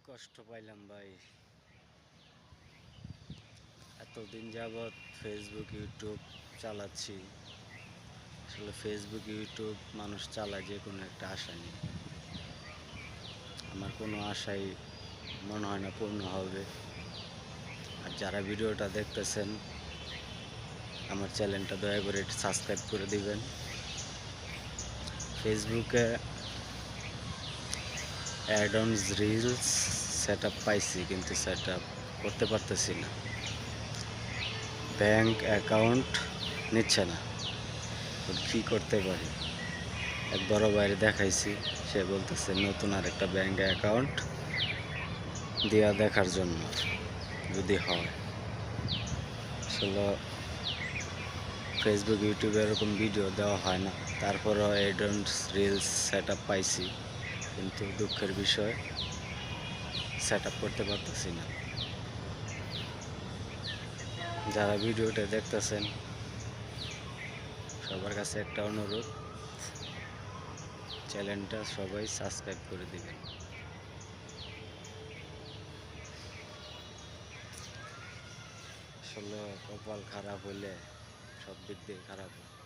খুবই কষ্ট পাইলাম ভাই। এতদিন যাবৎ ফেসবুক ইউটিউব চালাচ্ছি। আসলে ফেসবুক ইউটিউব মানুষ চালায় যে কোনো একটা আশা নেই আমার কোনো আশাই মনে হয় না পূর্ণ হবে। আর যারা ভিডিওটা দেখতেছেন, আমার চ্যানেলটা দয়া করে সাবস্ক্রাইব করে দিবেন। ফেসবুকে অ্যাডন্স রিলস সেট পাইছি, কিন্তু সেট করতে পারতেছি না। ব্যাংক অ্যাকাউন্ট নিচ্ছে না। কী করতে পারি? এক বড় বাইরে দেখাইছি, সে বলতেছে, নতুন আর একটা ব্যাংক অ্যাকাউন্ট দেওয়া দেখার জন্য, যদি হয়। আসলে ফেসবুক ইউটিউবে এরকম ভিডিও দেওয়া হয় না। তারপরও এডন্স রিলস সেট পাইছি। কিন্তু দুঃখের বিষয় সেট করতে পারতেছি না। যারা ভিডিওটা দেখতেছেন, সবার কাছে একটা অনুরোধ, চ্যানেলটা সবাই সাবস্ক্রাইব করে দিবেন। আসলে কপাল খারাপ হলে সব দিক দিয়ে খারাপ হয়।